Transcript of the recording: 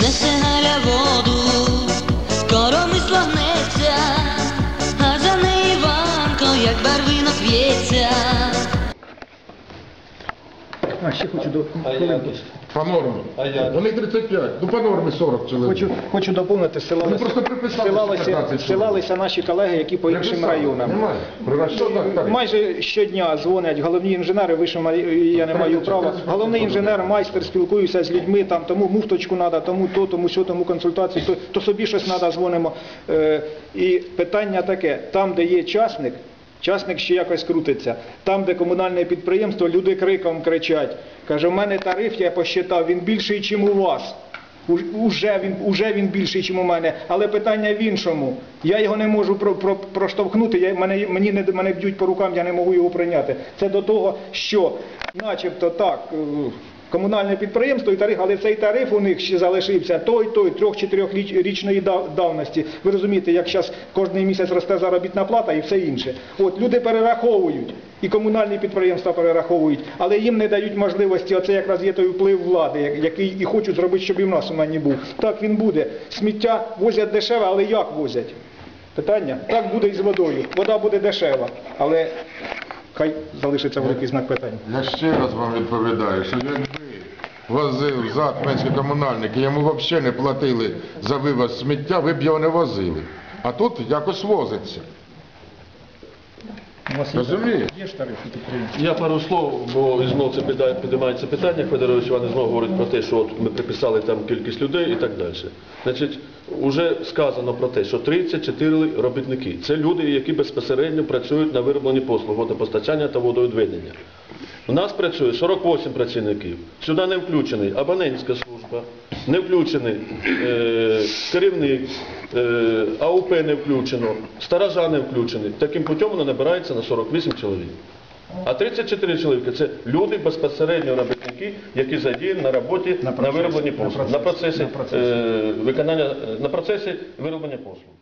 Несе Галя воду, скоро мисло гнеться, а за неї ванко, як барвинок в'ється. Ще хочу до хвилинку. По нормі. Вони 35, ну по нормі 40 чоловік. Хочу, хочу доповнити, ссилалися, Ну, просто приписали, ссилалися, що 15 ссилалися наші колеги, які по іншим Приписали. районам. Немає. При що так, так? Майже щодня дзвонять головні інженери, вище я не маю права. Головний інженер, майстер, спілкуюся з людьми, там тому муфточку треба, тому то, тому сьо, тому консультацію, то, то собі щось треба, дзвонимо. Е, і питання таке, там, де є часник, Часник ще якось крутиться. Там, де комунальне підприємство, люди криком кричать. Каже, у мене тариф, я посчитав, він більший, ніж у вас. Уж- Уже він, уже він більший, ніж у мене. Але питання в іншому. Я його не можу про, про, проштовхнути, я, мене, мені не, мене б'ють по рукам, я не можу його прийняти. Це до того, що начебто так, е, комунальне підприємство і тариф, але цей тариф у них ще залишився той, той, трьох-чотирьох річної дав- давності. Ви розумієте, як зараз кожен місяць росте заробітна плата і все інше. От люди перераховують, і комунальні підприємства перераховують, але їм не дають можливості. Оце якраз є той вплив влади, який і хочуть зробити, щоб і в нас у Мані був. Так він буде. Сміття возять дешеве, але як возять? Питання? Так буде і з водою. Вода буде дешева, але хай залишиться великий знак питання. Я ще раз вам відповідаю, що якби возив зад менські комунальники, йому взагалі не платили за вивоз сміття, ви б його не возили. А тут якось возиться. У вас є Розумієте? Є ж тариф підприємства? Я пару слов, бо і знов це підіймається питання, Федорович Іванович знову говорить про те, що от ми приписали там кількість людей і так далі. Значить, вже сказано про те, що 34 робітники. Це люди, які безпосередньо працюють на виробленні послуг водопостачання та водовідведення. У нас працює 48 працівників. Сюди не включений абонентська служба, не включений е, керівник, е, АУП не включено, сторожа не включений. Таким путем воно набирається на 48 чоловік. А 34 чоловіки це люди безпосередньо робітники, які задіяні на роботі на, На вироблені послуги, на на процесі, на процесі. е, виконання, на процесі вироблення послуг.